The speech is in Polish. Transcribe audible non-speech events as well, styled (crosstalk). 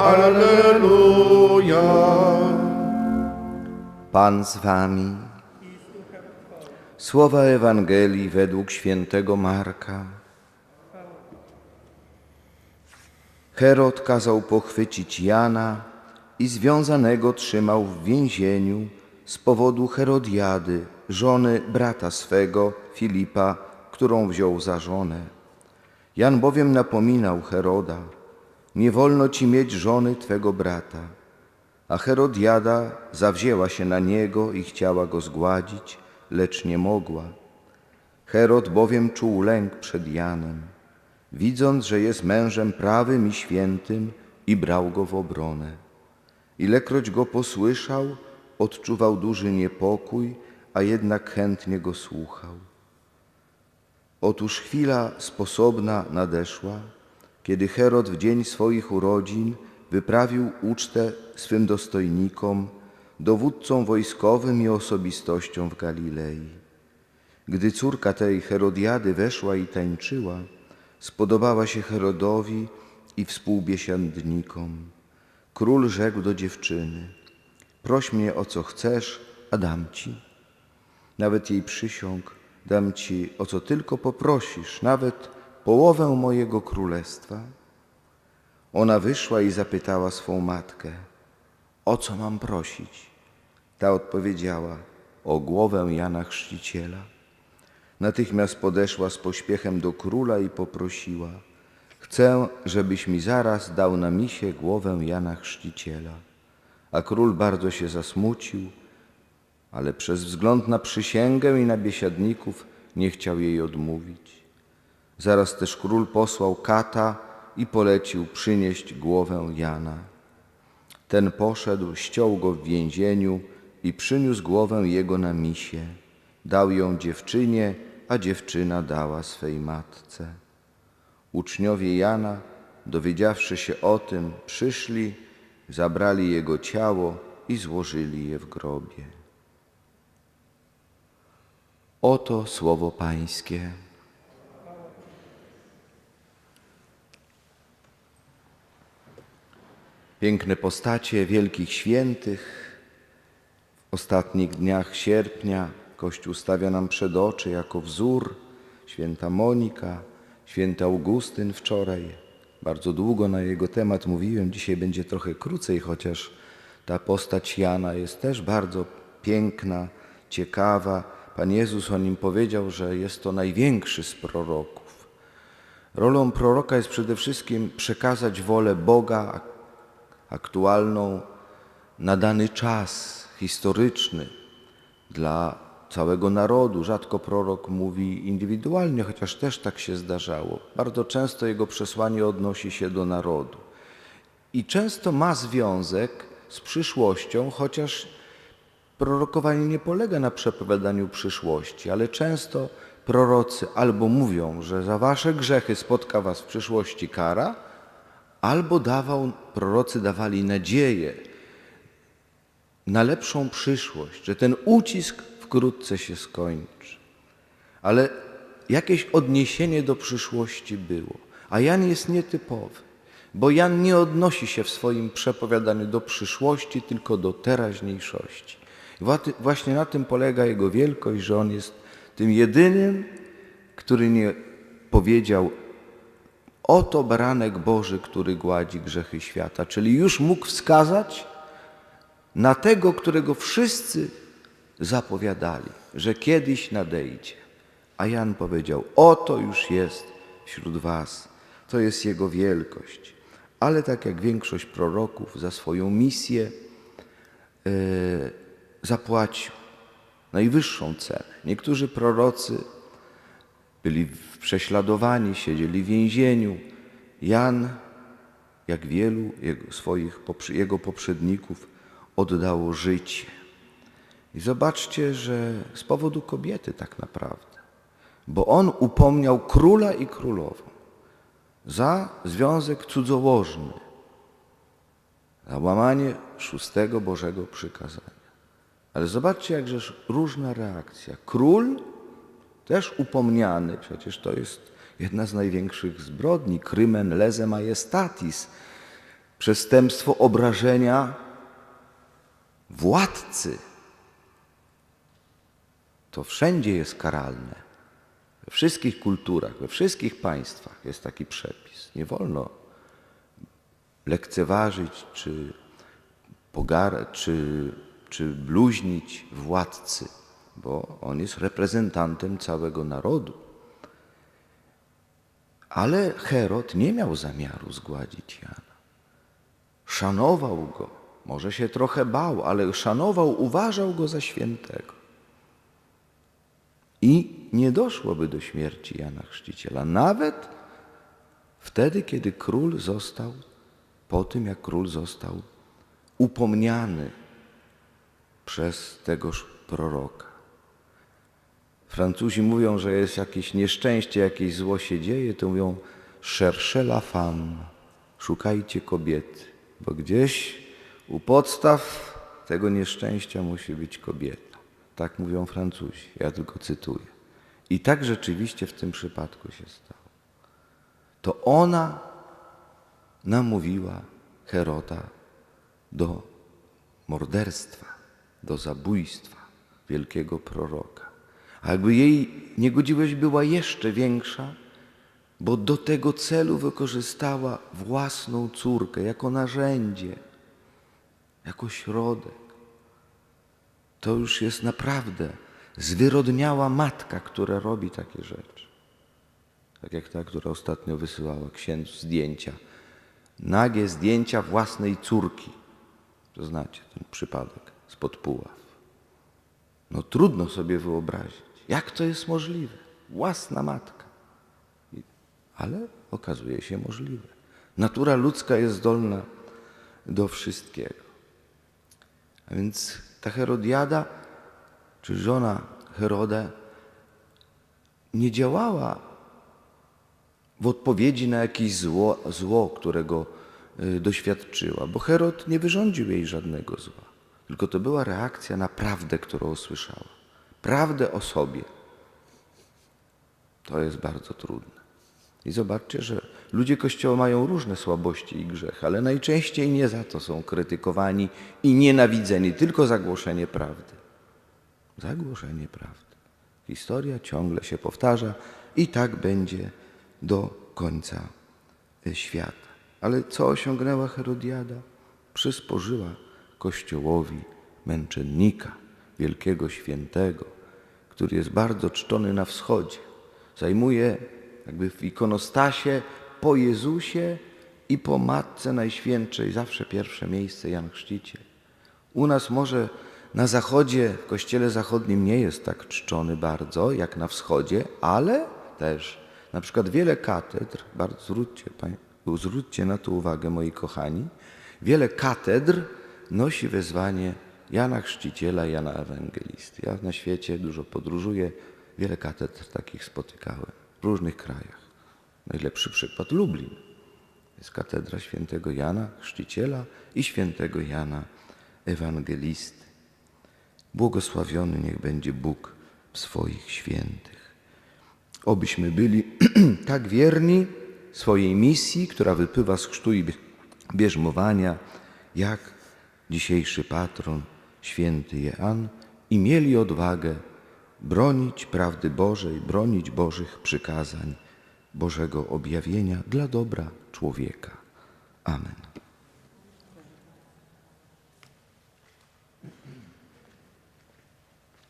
Alleluja. Pan z wami. Słowa Ewangelii według świętego Marka. Herod kazał pochwycić Jana i związanego trzymał w więzieniu z powodu Herodiady, żony brata swego, Filipa, którą wziął za żonę. Jan bowiem napominał Heroda, nie wolno ci mieć żony twego brata. A Herodiada zawzięła się na niego i chciała go zgładzić, lecz nie mogła. Herod bowiem czuł lęk przed Janem, widząc, że jest mężem prawym i świętym i brał go w obronę. Ilekroć go posłyszał, odczuwał duży niepokój, a jednak chętnie go słuchał. Otóż chwila sposobna nadeszła, kiedy Herod w dzień swoich urodzin wyprawił ucztę swym dostojnikom, dowódcom wojskowym i osobistościom w Galilei. Gdy córka tej Herodiady weszła i tańczyła, spodobała się Herodowi i współbiesiadnikom. Król rzekł do dziewczyny, proś mnie o co chcesz, a dam ci. Nawet jej przysiąg, dam ci o co tylko poprosisz, nawet połowę mojego królestwa. Ona wyszła i zapytała swą matkę, o co mam prosić? Ta odpowiedziała, o głowę Jana Chrzciciela. Natychmiast podeszła z pośpiechem do króla i poprosiła, chcę, żebyś mi zaraz dał na misie głowę Jana Chrzciciela. A król bardzo się zasmucił, ale przez wzgląd na przysięgę i na biesiadników nie chciał jej odmówić. Zaraz też król posłał kata i polecił przynieść głowę Jana. Ten poszedł, ściął go w więzieniu i przyniósł głowę jego na misie. Dał ją dziewczynie, a dziewczyna dała swej matce. Uczniowie Jana, dowiedziawszy się o tym, przyszli, zabrali jego ciało i złożyli je w grobie. Oto słowo Pańskie. Piękne postacie wielkich świętych. W ostatnich dniach sierpnia Kościół stawia nam przed oczy jako wzór święta Monika, święty Augustyn wczoraj. Bardzo długo na jego temat mówiłem, dzisiaj będzie trochę krócej, chociaż ta postać Jana jest też bardzo piękna, ciekawa. Pan Jezus o nim powiedział, że jest to największy z proroków. Rolą proroka jest przede wszystkim przekazać wolę Boga aktualną na dany czas historyczny dla całego narodu. Rzadko prorok mówi indywidualnie, chociaż też tak się zdarzało. Bardzo często jego przesłanie odnosi się do narodu. I często ma związek z przyszłością, chociaż prorokowanie nie polega na przepowiadaniu przyszłości, ale często prorocy albo mówią, że za wasze grzechy spotka was w przyszłości kara, albo dawał, prorocy dawali nadzieję na lepszą przyszłość, że ten ucisk wkrótce się skończy. Ale jakieś odniesienie do przyszłości było. A Jan jest nietypowy, bo Jan nie odnosi się w swoim przepowiadaniu do przyszłości, tylko do teraźniejszości. Właśnie na tym polega jego wielkość, że on jest tym jedynym, który nie powiedział Oto baranek Boży, który gładzi grzechy świata. Czyli już mógł wskazać na tego, którego wszyscy zapowiadali, że kiedyś nadejdzie. A Jan powiedział: Oto już jest wśród Was. To jest Jego wielkość. Ale tak jak większość proroków za swoją misję yy, zapłacił najwyższą cenę. Niektórzy prorocy byli prześladowani, siedzieli w więzieniu. Jan, jak wielu jego, swoich, jego poprzedników, oddało życie. I zobaczcie, że z powodu kobiety tak naprawdę, bo on upomniał króla i królową za związek cudzołożny, za łamanie szóstego Bożego przykazania. Ale zobaczcie, jakżeż różna reakcja. Król też upomniany, przecież to jest jedna z największych zbrodni, krymen leze majestatis. przestępstwo obrażenia władcy. To wszędzie jest karalne. We wszystkich kulturach, we wszystkich państwach jest taki przepis. Nie wolno lekceważyć czy, pogar- czy, czy bluźnić władcy, bo on jest reprezentantem całego narodu. Ale Herod nie miał zamiaru zgładzić Jana. Szanował go, może się trochę bał, ale szanował, uważał go za świętego. I nie doszłoby do śmierci Jana Chrzciciela, nawet wtedy, kiedy król został, po tym jak król został upomniany przez tegoż proroka. Francuzi mówią, że jest jakieś nieszczęście, jakieś zło się dzieje, to mówią cherchez la femme, szukajcie kobiety, bo gdzieś u podstaw tego nieszczęścia musi być kobieta. Tak mówią Francuzi, ja tylko cytuję. I tak rzeczywiście w tym przypadku się stało. To ona namówiła Heroda do morderstwa, do zabójstwa wielkiego proroka. A jakby jej niegodziwość była jeszcze większa, bo do tego celu wykorzystała własną córkę jako narzędzie, jako środek. To już jest naprawdę zwyrodniała matka, która robi takie rzeczy. Tak jak ta, która ostatnio wysyłała księdzu zdjęcia. Nagie zdjęcia własnej córki. To znacie ten przypadek spod Puław. No trudno sobie wyobrazić, jak to jest możliwe. Własna matka. Ale okazuje się możliwe. Natura ludzka jest zdolna do wszystkiego. A więc ta Herodiada, czy żona Heroda, nie działała w odpowiedzi na jakieś zło, zło którego y, doświadczyła, bo Herod nie wyrządził jej żadnego zła, tylko to była reakcja na prawdę, którą usłyszała. Prawdę o sobie. To jest bardzo trudne. I zobaczcie, że ludzie Kościoła mają różne słabości i grzechy, ale najczęściej nie za to są krytykowani i nienawidzeni, tylko za głoszenie prawdy. Za głoszenie prawdy. Historia ciągle się powtarza i tak będzie do końca y, świata. Ale co osiągnęła Herodiada? Przysporzyła Kościołowi męczennika, wielkiego świętego, który jest bardzo czczony na wschodzie. Zajmuje jakby w ikonostasie po Jezusie i po Matce Najświętszej zawsze pierwsze miejsce Jan Chrzciciel. U nas może na zachodzie, w kościele zachodnim nie jest tak czczony bardzo jak na wschodzie, ale też na przykład wiele katedr, bardzo zwróćcie, zwróćcie na to uwagę moi kochani, wiele katedr nosi wezwanie Jana Chrzciciela, Jana Ewangelisty. Ja na świecie dużo podróżuję, wiele katedr takich spotykałem w różnych krajach. Najlepszy przykład Lublin. Jest katedra świętego Jana Chrzciciela i świętego Jana Ewangelisty. Błogosławiony niech będzie Bóg swoich świętych. Obyśmy byli (clears throat) tak wierni swojej misji, która wypływa z chrztu i bie- bierzmowania, jak dzisiejszy patron, święty Jean, i mieli odwagę bronić prawdy Bożej, bronić Bożych przykazań, Bożego objawienia dla dobra człowieka. Amen.